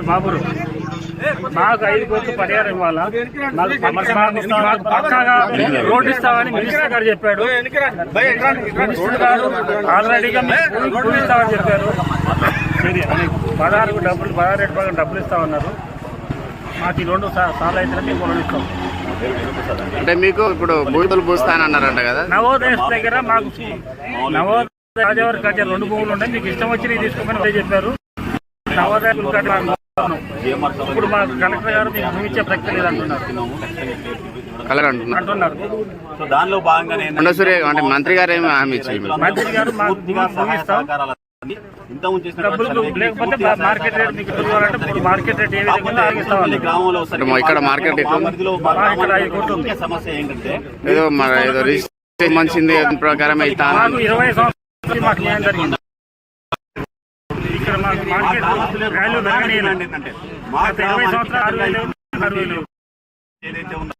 పేరు బాబురు. మాకు ఐదు కోట్లు పరిహారం ఇవ్వాలా? మాకు పక్కాగా రోడ్డు ఇస్తామని మినిస్టర్ గారు చెప్పాడు. మినిస్టర్ గారు ఆల్రెడీగా భూమి ఇస్తామని చెప్పారు. పదహారు డబ్బులు పదహారు రేటు ప్రకారం డబ్బులు ఇస్తామన్నారు మాకు ఈ రెండు సార్లు అయితే మేము రుణం ఇస్తాం. అంటే మీకు ఇప్పుడు బూతులు పూస్తానన్నారంట కదా? నవోదయ దగ్గర మాకు నవోదయ రాజవారి కట్టే రెండు భూములు ఉన్నాయి. మీకు ఇష్టం వచ్చి తీసుకోమని చెప్పారు. నవోదయ ఇప్పుడు మా కలెక్టర్ గారు మీకు ఇచ్చే ప్రక్రియ లేదు అంటున్నారు కలర్ అంటున్నారు. అంటున్నారు. సో దానిలో భాగంగానే సూర్య అంటే మంత్రి గారు ఏమి హామీ ఇచ్చింది? మంత్రి గారు మాకు పూర్తిగా భూమి ఇస్తాం. సహకారాలు ఇంత ఉంచేసిన డబ్బులు లేకపోతే మార్కెట్ రేట్ మీకు ఇవ్వాలంటే ఇప్పుడు మార్కెట్ రేట్ ఏ విధంగా ఉందో అలాగే ఇస్తామన్నారు. గ్రామంలో అంటే ఇక్కడ మార్కెట్ ఇక్కడ సమస్య ఏంటంటే ఏదో మన ఏదో మంచింది ప్రకారం ఇస్తా మాకు ఇరవై సంవత్సరాలు మాకు న్యాయం జరిగింది. ఇక్కడ మాకు మార్కెట్ వాల్యూ పెరగనీయాలండి ఇరవై గ్రామానికి సంవత్సరాలు అరవై ఏదైతే ఉందో